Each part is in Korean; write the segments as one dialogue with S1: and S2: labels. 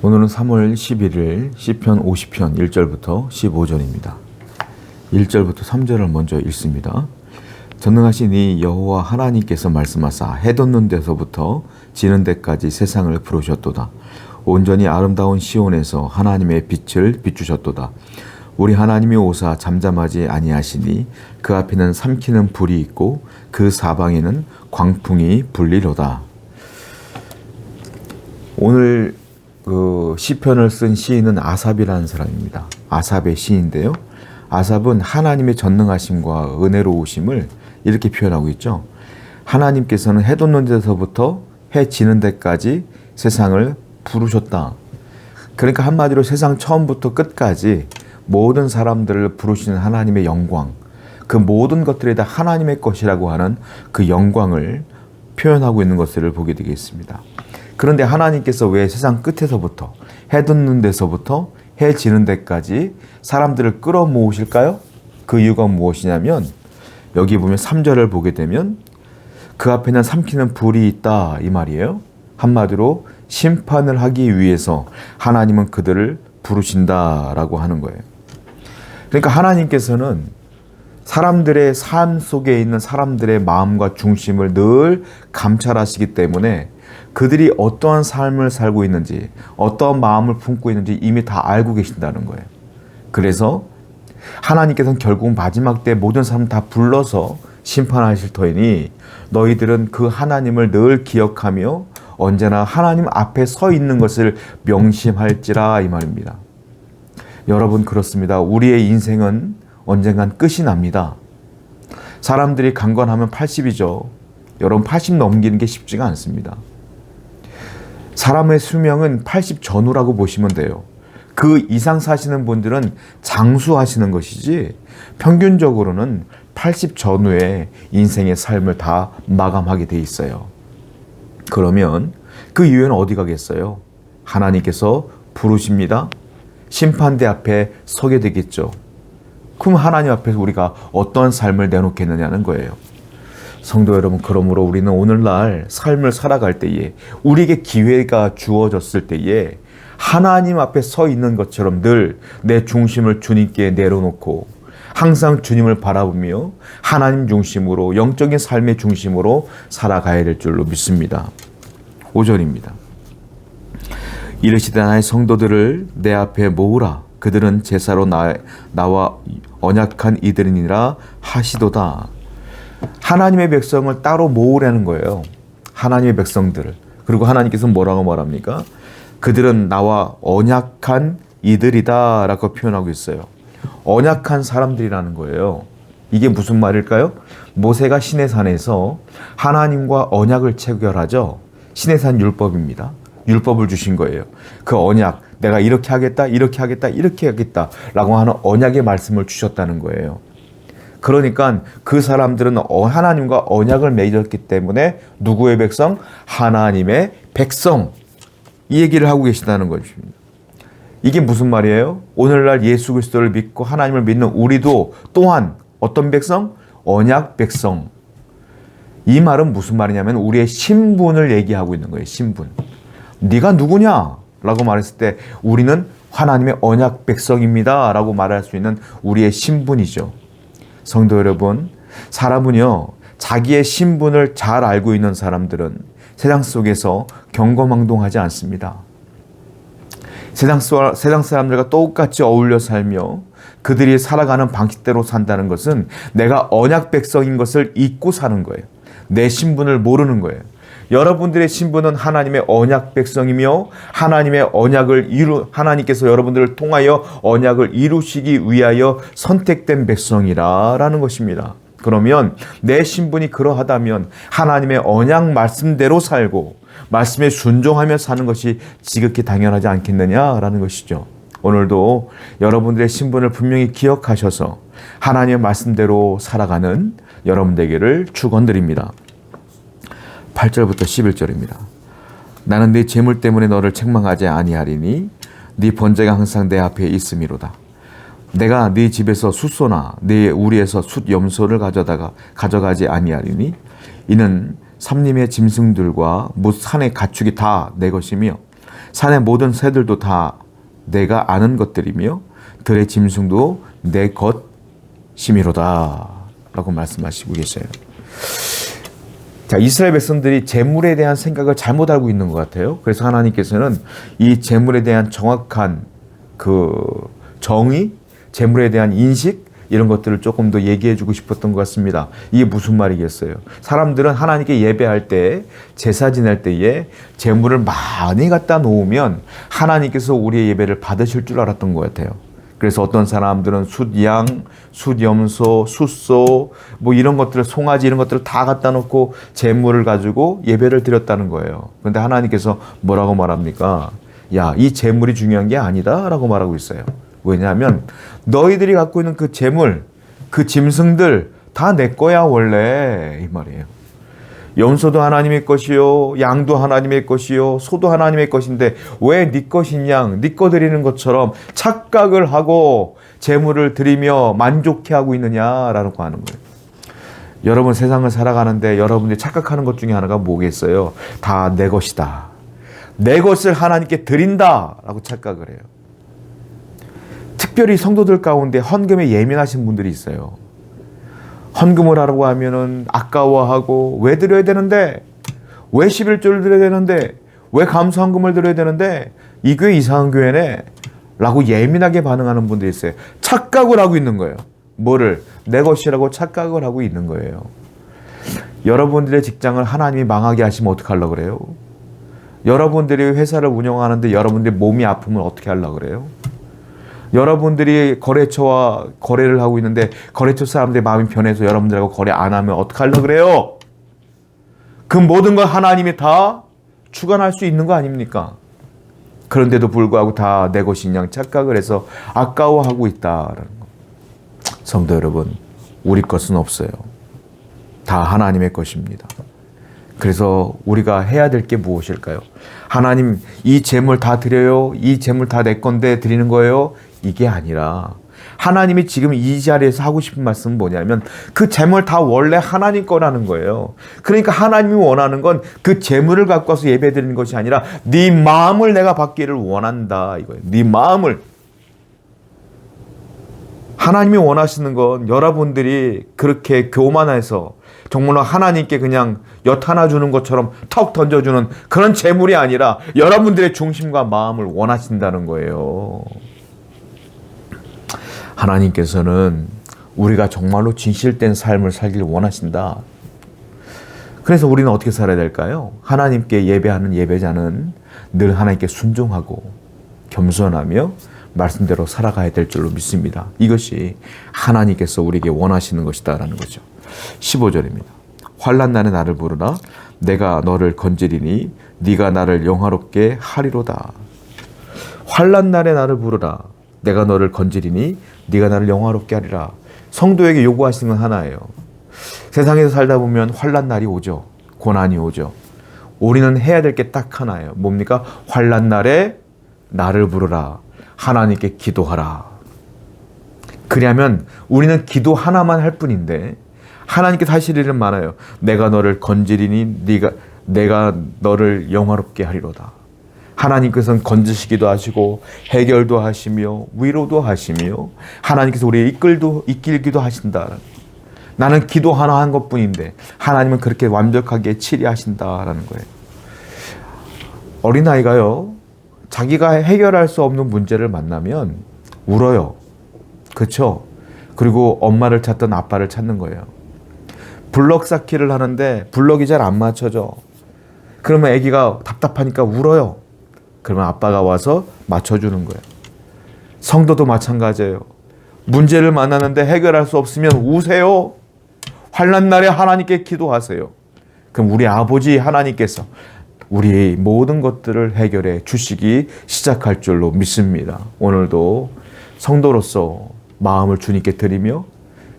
S1: 오늘은 3월 11일 시편 50편 1절부터 15절입니다. 1절부터 3절을 먼저 읽습니다. 전능하신 이 여호와 하나님께서 말씀하사 해 돋는 데서부터 지는 데까지 세상을 부르셨도다. 온전히 아름다운 시온에서 하나님의 빛을 비추셨도다. 우리 하나님이 오사 잠잠하지 아니하시니 그 앞에는 삼키는 불이 있고 그 사방에는 광풍이 불리로다. 오늘 그 시편을 쓴 시인은 아삽이라는 사람입니다. 아삽의 시인데요. 아삽은 하나님의 전능하심과 은혜로우심을 이렇게 표현하고 있죠. 하나님께서는 해 돋는 데서부터 해 지는 데까지 세상을 부르셨다. 그러니까 한마디로 세상 처음부터 끝까지 모든 사람들을 부르시는 하나님의 영광, 그 모든 것들이 다 하나님의 것이라고 하는 그 영광을 표현하고 있는 것을 보게 되겠습니다. 그런데 하나님께서 왜 세상 끝에서부터 해 돋는 데서부터 해 지는 데까지 사람들을 끌어모으실까요? 그 이유가 무엇이냐면 여기 보면 3절을 보게 되면 그 앞에는 삼키는 불이 있다 이 말이에요. 한마디로 심판을 하기 위해서 하나님은 그들을 부르신다라고 하는 거예요. 그러니까 하나님께서는 사람들의 삶 속에 있는 사람들의 마음과 중심을 늘 감찰하시기 때문에 그들이 어떠한 삶을 살고 있는지, 어떠한 마음을 품고 있는지 이미 다 알고 계신다는 거예요. 그래서 하나님께서는 결국 마지막 때 모든 사람 다 불러서 심판하실 터이니 너희들은 그 하나님을 늘 기억하며 언제나 하나님 앞에 서 있는 것을 명심할지라 이 말입니다. 여러분 그렇습니다. 우리의 인생은 언젠간 끝이 납니다. 사람들이 강건하면 80이죠. 여러분 80 넘기는 게 쉽지가 않습니다. 사람의 수명은 80 전후라고 보시면 돼요. 그 이상 사시는 분들은 장수하시는 것이지 평균적으로는 80 전후에 인생의 삶을 다 마감하게 돼 있어요. 그러면 그 이유는 어디 가겠어요? 하나님께서 부르십니다. 심판대 앞에 서게 되겠죠. 그럼 하나님 앞에서 우리가 어떤 삶을 내놓겠느냐는 거예요. 성도 여러분, 그러므로 우리는 오늘날 삶을 살아갈 때에 우리에게 기회가 주어졌을 때에 하나님 앞에 서 있는 것처럼 늘 내 중심을 주님께 내려놓고 항상 주님을 바라보며 하나님 중심으로 영적인 삶의 중심으로 살아가야 될 줄로 믿습니다. 5절입니다. 이르시되 나의 성도들을 내 앞에 모으라 그들은 제사로 나, 나와 언약한 이들이니라 하시도다. 하나님의 백성을 따로 모으라는 거예요. 하나님의 백성들을. 그리고 하나님께서 뭐라고 말합니까? 그들은 나와 언약한 이들이다 라고 표현하고 있어요. 언약한 사람들이라는 거예요. 이게 무슨 말일까요? 모세가 시내산에서 하나님과 언약을 체결하죠. 시내산 율법입니다. 율법을 주신 거예요. 그 언약, 내가 이렇게 하겠다, 이렇게 하겠다, 이렇게 하겠다 라고 하는 언약의 말씀을 주셨다는 거예요. 그러니까 그 사람들은 어, 하나님과 언약을 맺었기 때문에 누구의 백성? 하나님의 백성. 이 얘기를 하고 계시다는 것입니다. 이게 무슨 말이에요? 오늘날 예수 그리스도를 믿고 하나님을 믿는 우리도 또한 어떤 백성? 언약 백성. 이 말은 무슨 말이냐면 우리의 신분을 얘기하고 있는 거예요. 신분. 네가 누구냐? 라고 말했을 때 우리는 하나님의 언약 백성입니다. 라고 말할 수 있는 우리의 신분이죠. 성도 여러분, 사람은요, 자기의 신분을 잘 알고 있는 사람들은 세상 속에서 경거망동하지 않습니다. 세상, 세상 사람들과 똑같이 어울려 살며 그들이 살아가는 방식대로 산다는 것은 내가 언약 백성인 것을 잊고 사는 거예요. 내 신분을 모르는 거예요. 여러분들의 신분은 하나님의 언약 백성이며 하나님의 언약을 이루 하나님께서 여러분들을 통하여 언약을 이루시기 위하여 선택된 백성이라라는 것입니다. 그러면 내 신분이 그러하다면 하나님의 언약 말씀대로 살고 말씀에 순종하며 사는 것이 지극히 당연하지 않겠느냐라는 것이죠. 오늘도 여러분들의 신분을 분명히 기억하셔서 하나님의 말씀대로 살아가는 여러분 되기를 축원드립니다. 8절부터 11절입니다. 나는 네 재물 때문에 너를 책망하지 아니하리니 네 번제가 항상 내 앞에 있음이로다. 내가 네 집에서 숫소나 네 우리에서 숫 염소를 가져다가 가져가지 아니하리니 이는 삼림의 짐승들과 못 산의 가축이 다 내 것이며 산의 모든 새들도 다 내가 아는 것들이며 들의 짐승도 내 것이미로다 라고 말씀하시고 계세요. 자, 이스라엘 백성들이 재물에 대한 생각을 잘못 알고 있는 것 같아요. 그래서 하나님께서는 이 재물에 대한 정확한 그 정의, 재물에 대한 인식, 이런 것들을 조금 더 얘기해 주고 싶었던 것 같습니다. 이게 무슨 말이겠어요? 사람들은 하나님께 예배할 때, 제사 지낼 때에 재물을 많이 갖다 놓으면 하나님께서 우리의 예배를 받으실 줄 알았던 것 같아요. 그래서 어떤 사람들은 숫양, 숫염소, 숫소, 뭐 이런 것들을 송아지 이런 것들을 다 갖다 놓고 재물을 가지고 예배를 드렸다는 거예요. 그런데 하나님께서 뭐라고 말합니까? 야, 이 재물이 중요한 게 아니다라고 말하고 있어요. 왜냐하면 너희들이 갖고 있는 그 재물, 그 짐승들 다 내 거야 원래 이 말이에요. 염소도 하나님의 것이요, 양도 하나님의 것이요, 소도 하나님의 것인데 왜 네 것인 양, 네 거 드리는 것처럼 착각을 하고 재물을 드리며 만족해 하고 있느냐라고 하는 거예요. 여러분 세상을 살아가는데 여러분들이 착각하는 것 중에 하나가 뭐겠어요? 다 내 것이다. 내 것을 하나님께 드린다라고 착각을 해요. 특별히 성도들 가운데 헌금에 예민하신 분들이 있어요. 헌금을 하라고 하면은 아까워하고 왜 드려야 되는데 왜 11조를 드려야 되는데 왜 감사 헌금을 드려야 되는데 이 교회 이상한 교회네 라고 예민하게 반응하는 분들이 있어요. 착각을 하고 있는 거예요. 뭐를 내 것이라고 착각을 하고 있는 거예요. 여러분들의 직장을 하나님이 망하게 하시면 어떡하려고 그래요? 여러분들이 회사를 운영하는데 여러분들이 몸이 아프면 어떻게 하려고 그래요? 여러분들이 거래처와 거래를 하고 있는데 거래처 사람들의 마음이 변해서 여러분들하고 거래 안 하면 어떡하려고 그래요? 그 모든 걸 하나님이 다 주관할 수 있는 거 아닙니까? 그런데도 불구하고 다 내 것인 양 착각을 해서 아까워하고 있다라는 거. 성도 여러분, 우리 것은 없어요. 다 하나님의 것입니다. 그래서 우리가 해야 될 게 무엇일까요? 하나님, 이 재물 다 드려요. 이 재물 다 내 건데 드리는 거예요. 이게 아니라 하나님이 지금 이 자리에서 하고 싶은 말씀은 뭐냐면 그 재물 다 원래 하나님 거라는 거예요. 그러니까 하나님이 원하는 건 그 재물을 갖고 와서 예배 드리는 것이 아니라 네 마음을 내가 받기를 원한다 이거예요. 네 마음을 하나님이 원하시는 건 여러분들이 그렇게 교만해서 정말로 하나님께 그냥 엿 하나 주는 것처럼 턱 던져주는 그런 재물이 아니라 여러분들의 중심과 마음을 원하신다는 거예요. 하나님께서는 우리가 정말로 진실된 삶을 살길 원하신다. 그래서 우리는 어떻게 살아야 될까요? 하나님께 예배하는 예배자는 늘 하나님께 순종하고 겸손하며 말씀대로 살아가야 될 줄로 믿습니다. 이것이 하나님께서 우리에게 원하시는 것이다라는 거죠. 15절입니다. 환난 날에 나를 부르라 내가 너를 건지리니 네가 나를 영화롭게 하리로다. 환난 날에 나를 부르라 내가 너를 건지리니 네가 나를 영화롭게 하리라. 성도에게 요구하시는 건 하나예요. 세상에서 살다 보면 환란 날이 오죠. 고난이 오죠. 우리는 해야 될 게 딱 하나예요. 뭡니까? 환란 날에 나를 부르라. 하나님께 기도하라. 그러면 우리는 기도 하나만 할 뿐인데 하나님께서 하실 일은 많아요. 내가 너를 건지리니 네가 내가 너를 영화롭게 하리로다. 하나님께서는 건지시기도 하시고 해결도 하시며 위로도 하시며 하나님께서 우리 이끌도 이끌기도 하신다. 나는 기도 하나 한 것뿐인데 하나님은 그렇게 완벽하게 치리하신다라는 거예요. 어린아이가요. 자기가 해결할 수 없는 문제를 만나면 울어요. 그렇죠? 그리고 엄마를 찾던 아빠를 찾는 거예요. 블럭 쌓기를 하는데 블럭이 잘 안 맞춰져. 그러면 아기가 답답하니까 울어요. 그러면 아빠가 와서 맞춰주는 거예요. 성도도 마찬가지예요. 문제를 만나는데 해결할 수 없으면 우세요. 환란 날에 하나님께 기도하세요. 그럼 우리 아버지 하나님께서 우리 모든 것들을 해결해 주시기 시작할 줄로 믿습니다. 오늘도 성도로서 마음을 주님께 드리며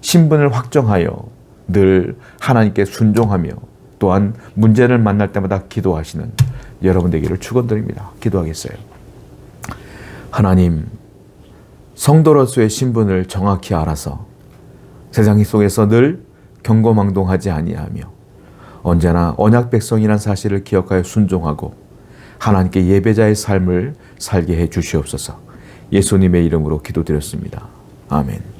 S1: 신분을 확정하여 늘 하나님께 순종하며 또한 문제를 만날 때마다 기도하시는 여러분 되기를 축원드립니다. 기도하겠어요. 하나님, 성도로서의 신분을 정확히 알아서 세상 속에서 늘 경고망동하지 아니하며 언제나 언약 백성이란 사실을 기억하여 순종하고 하나님께 예배자의 삶을 살게 해 주시옵소서. 예수님의 이름으로 기도드렸습니다. 아멘.